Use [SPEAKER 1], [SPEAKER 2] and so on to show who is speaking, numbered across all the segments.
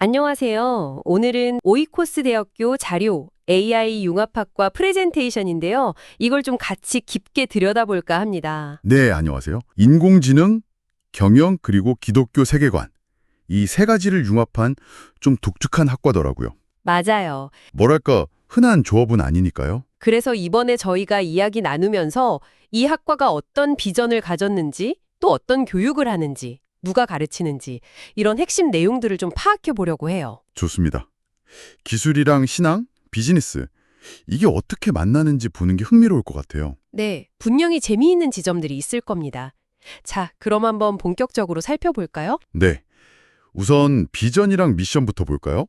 [SPEAKER 1] 안녕하세요. 오늘은 오이코스 대학교 자료 AI 융합학과 프레젠테이션인데요. 이걸 좀 같이 깊게 들여다볼까 합니다.
[SPEAKER 2] 네, 안녕하세요. 인공지능, 경영, 그리고 기독교 세계관. 이 세 가지를 융합한 좀 독특한 학과더라고요.
[SPEAKER 1] 맞아요.
[SPEAKER 2] 뭐랄까, 흔한 조합은 아니니까요.
[SPEAKER 1] 그래서 이번에 저희가 이야기 나누면서 이 학과가 어떤 비전을 가졌는지, 또 어떤 교육을 하는지, 누가 가르치는지 이런 핵심 내용들을 좀 파악해 보려고 해요.
[SPEAKER 2] 좋습니다. 기술이랑 신앙, 비즈니스. 이게 어떻게 만나는지 보는 게 흥미로울 것 같아요.
[SPEAKER 1] 네, 분명히 재미있는 지점들이 있을 겁니다. 자, 그럼 한번 본격적으로 살펴볼까요?
[SPEAKER 2] 네. 우선 비전이랑 미션부터 볼까요?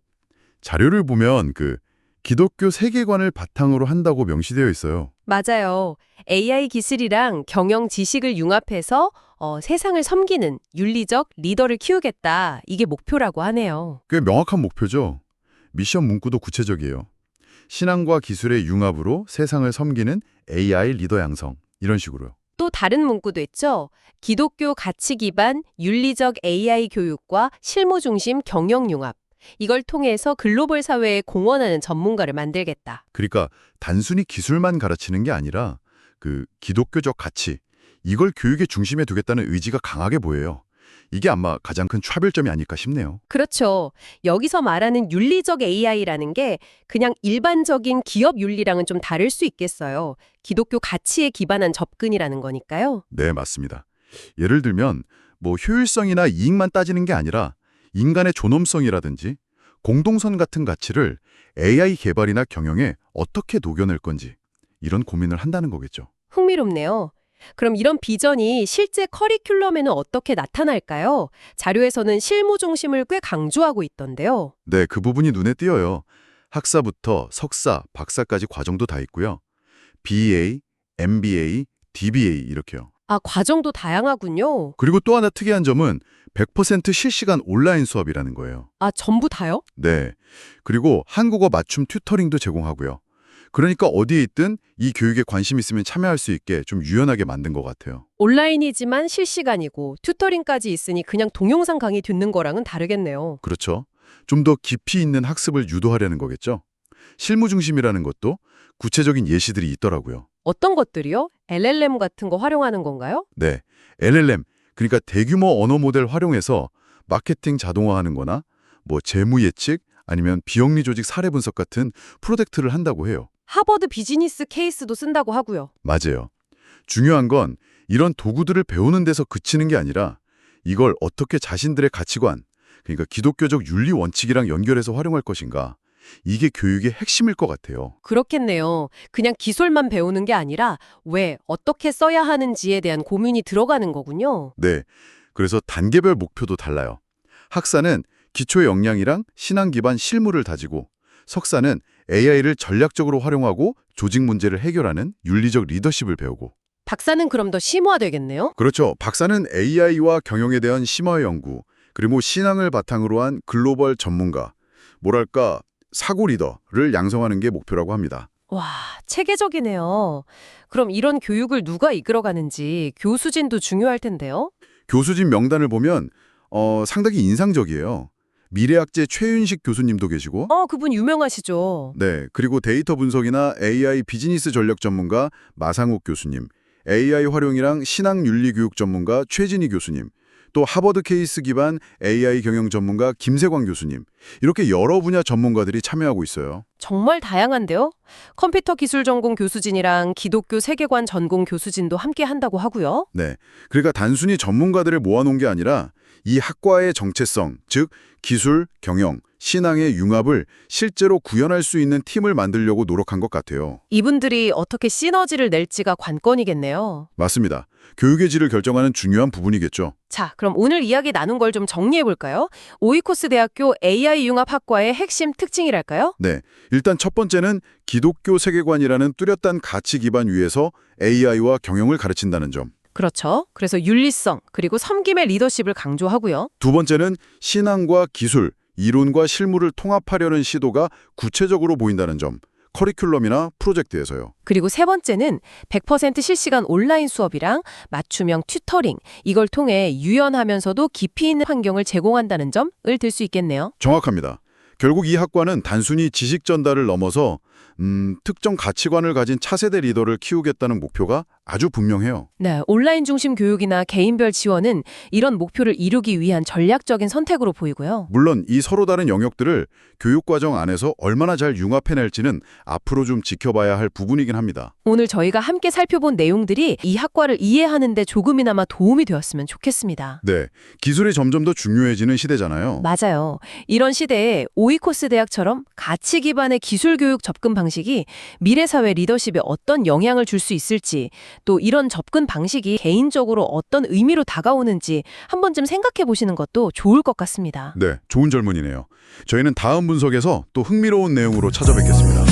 [SPEAKER 2] 자료를 보면 그 기독교 세계관을 바탕으로 한다고 명시되어 있어요.
[SPEAKER 1] 맞아요. AI 기술이랑 경영 지식을 융합해서 어, 세상을 섬기는 윤리적 리더를 키우겠다. 이게 목표라고 하네요.
[SPEAKER 2] 꽤 명확한 목표죠. 미션 문구도 구체적이에요. 신앙과 기술의 융합으로 세상을 섬기는 AI 리더 양성. 이런 식으로요.
[SPEAKER 1] 또 다른 문구도 있죠. 기독교 가치 기반 윤리적 AI 교육과 실무 중심 경영 융합. 이걸 통해서 글로벌 사회에 공헌하는 전문가를 만들겠다.
[SPEAKER 2] 그러니까 단순히 기술만 가르치는 게 아니라 그 기독교적 가치, 이걸 교육의 중심에 두겠다는 의지가 강하게 보여요. 이게 아마 가장 큰 차별점이 아닐까 싶네요.
[SPEAKER 1] 그렇죠. 여기서 말하는 윤리적 AI라는 게 그냥 일반적인 기업 윤리랑은 좀 다를 수 있겠어요. 기독교 가치에 기반한 접근이라는 거니까요.
[SPEAKER 2] 네, 맞습니다. 예를 들면 뭐 효율성이나 이익만 따지는 게 아니라 인간의 존엄성이라든지 공동선 같은 가치를 AI 개발이나 경영에 어떻게 녹여낼 건지 이런 고민을 한다는 거겠죠.
[SPEAKER 1] 흥미롭네요. 그럼 이런 비전이 실제 커리큘럼에는 어떻게 나타날까요? 자료에서는 실무 중심을 꽤 강조하고 있던데요.
[SPEAKER 2] 네, 그 부분이 눈에 띄어요. 학사부터 석사, 박사까지 과정도 다 있고요. BA, MBA, DBA 이렇게요.
[SPEAKER 1] 아, 과정도 다양하군요.
[SPEAKER 2] 그리고 또 하나 특이한 점은 100% 실시간 온라인 수업이라는 거예요.
[SPEAKER 1] 아, 전부 다요?
[SPEAKER 2] 네. 그리고 한국어 맞춤 튜터링도 제공하고요. 그러니까 어디에 있든 이 교육에 관심 있으면 참여할 수 있게 좀 유연하게 만든 것 같아요.
[SPEAKER 1] 온라인이지만 실시간이고 튜터링까지 있으니 그냥 동영상 강의 듣는 거랑은 다르겠네요.
[SPEAKER 2] 그렇죠. 좀 더 깊이 있는 학습을 유도하려는 거겠죠. 실무 중심이라는 것도 구체적인 예시들이 있더라고요.
[SPEAKER 1] 어떤 것들이요? LLM 같은 거 활용하는 건가요?
[SPEAKER 2] 네. LLM, 그러니까 대규모 언어 모델 활용해서 마케팅 자동화하는 거나 뭐 재무 예측 아니면 비영리 조직 사례 분석 같은 프로젝트를 한다고 해요.
[SPEAKER 1] 하버드 비즈니스 케이스도 쓴다고 하고요.
[SPEAKER 2] 맞아요. 중요한 건 이런 도구들을 배우는 데서 그치는 게 아니라 이걸 어떻게 자신들의 가치관, 그러니까 기독교적 윤리 원칙이랑 연결해서 활용할 것인가. 이게 교육의 핵심일 것 같아요.
[SPEAKER 1] 그렇겠네요. 그냥 기술만 배우는 게 아니라 왜, 어떻게 써야 하는지에 대한 고민이 들어가는 거군요.
[SPEAKER 2] 네. 그래서 단계별 목표도 달라요. 학사는 기초 역량이랑 신앙 기반 실무를 다지고 석사는 AI를 전략적으로 활용하고 조직 문제를 해결하는 윤리적 리더십을 배우고
[SPEAKER 1] 박사는 그럼 더 심화되겠네요?
[SPEAKER 2] 그렇죠. 박사는 AI와 경영에 대한 심화 연구, 그리고 신앙을 바탕으로 한 글로벌 전문가, 뭐랄까 사고 리더를 양성하는 게 목표라고 합니다.
[SPEAKER 1] 와, 체계적이네요. 그럼 이런 교육을 누가 이끌어가는지 교수진도 중요할 텐데요?
[SPEAKER 2] 교수진 명단을 보면 어, 상당히 인상적이에요. 미래학제 최윤식 교수님도 계시고
[SPEAKER 1] 어, 그분 유명하시죠.
[SPEAKER 2] 네, 그리고 데이터 분석이나 AI 비즈니스 전략 전문가 마상욱 교수님, AI 활용이랑 신앙 윤리 교육 전문가 최진희 교수님, 또 하버드 케이스 기반 AI 경영 전문가 김세광 교수님, 이렇게 여러 분야 전문가들이 참여하고 있어요.
[SPEAKER 1] 정말 다양한데요? 컴퓨터 기술 전공 교수진이랑 기독교 세계관 전공 교수진도 함께 한다고 하고요.
[SPEAKER 2] 네, 그러니까 단순히 전문가들을 모아놓은 게 아니라 이 학과의 정체성, 즉 기술, 경영, 신앙의 융합을 실제로 구현할 수 있는 팀을 만들려고 노력한 것 같아요.
[SPEAKER 1] 이분들이 어떻게 시너지를 낼지가 관건이겠네요.
[SPEAKER 2] 맞습니다. 교육의 질을 결정하는 중요한 부분이겠죠.
[SPEAKER 1] 자, 그럼 오늘 이야기 나눈 걸 좀 정리해 볼까요? 오이코스 대학교 AI 융합학과의 핵심 특징이랄까요?
[SPEAKER 2] 네, 일단 첫 번째는 기독교 세계관이라는 뚜렷한 가치 기반 위에서 AI와 경영을 가르친다는 점.
[SPEAKER 1] 그렇죠. 그래서 윤리성, 그리고 섬김의 리더십을 강조하고요.
[SPEAKER 2] 두 번째는 신앙과 기술, 이론과 실무를 통합하려는 시도가 구체적으로 보인다는 점. 커리큘럼이나 프로젝트에서요.
[SPEAKER 1] 그리고 세 번째는 100% 실시간 온라인 수업이랑 맞춤형 튜터링, 이걸 통해 유연하면서도 깊이 있는 환경을 제공한다는 점을 들 수 있겠네요.
[SPEAKER 2] 정확합니다. 결국 이 학과는 단순히 지식 전달을 넘어서 음, 특정 가치관을 가진 차세대 리더를 키우겠다는 목표가 아주 분명해요.
[SPEAKER 1] 네, 온라인 중심 교육이나 개인별 지원은 이런 목표를 이루기 위한 전략적인 선택으로 보이고요.
[SPEAKER 2] 물론 이 서로 다른 영역들을 교육과정 안에서 얼마나 잘 융합해낼지는 앞으로 좀 지켜봐야 할 부분이긴 합니다.
[SPEAKER 1] 오늘 저희가 함께 살펴본 내용들이 이 학과를 이해하는 데 조금이나마 도움이 되었으면 좋겠습니다.
[SPEAKER 2] 네, 기술이 점점 더 중요해지는 시대잖아요.
[SPEAKER 1] 맞아요. 이런 시대에 오이코스 대학처럼 가치 기반의 기술 교육 접근 방식이 미래 사회 리더십에 어떤 영향을 줄 수 있을지, 또 이런 접근 방식이 개인적으로 어떤 의미로 다가오는지 한 번쯤 생각해 보시는 것도 좋을 것 같습니다.
[SPEAKER 2] 네, 좋은 질문이네요. 저희는 다음 분석에서 또 흥미로운 내용으로 찾아뵙겠습니다.